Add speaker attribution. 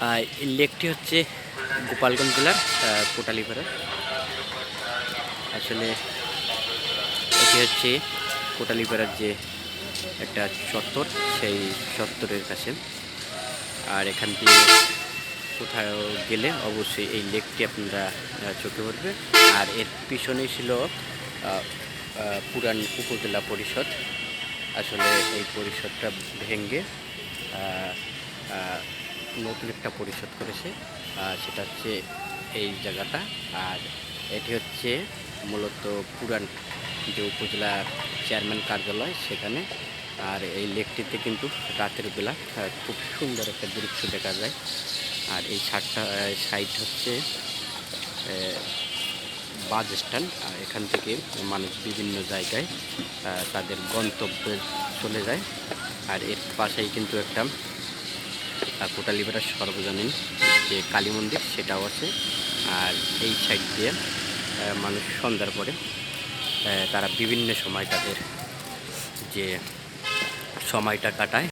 Speaker 1: এই লেকটি হচ্ছে গোপালগঞ্জ জেলার কোটালীপাড়া। আসলে এটি হচ্ছে কোটালীপাড়ার যে একটা চত্বর সেই চত্বরের কাছে। আর এখান দিয়ে কোথাও গেলে অবশ্যই এই লেকটি আপনারা চোখে পড়বে। আর এর পিছনেই ছিল পুরান উপজেলা পরিষদ। আসলে এই পরিষদটা ভেঙে আহ, আহ, নতুন একটা পরিষদ করেছে আহ, সেটা হচ্ছে এই জায়গাটা। আর এটি হচ্ছে মূলত পুরান যে উপজেলা চেয়ারম্যান কার্যালয় সেখানে। আর এই লেকটিতে কিন্তু রাতের বেলা খুব সুন্দর একটা দৃশ্য দেখা যায়। আর এই সাতটা সাইড হচ্ছে বাস স্ট্যান্ড। আর এখান থেকে মানুষ বিভিন্ন জায়গায় তাদের গন্তব্যে চলে যায়। আর এর পাশেই কিন্তু একটা আহ, কোটালীপাড়ার সর্বজনীন যে কালী মন্দির সেটাও আছে। আর এই সাইড দিয়ে মানুষ সন্ধ্যার পরে তারা বিভিন্ন সময় তাদের যে সময়টা কাটায়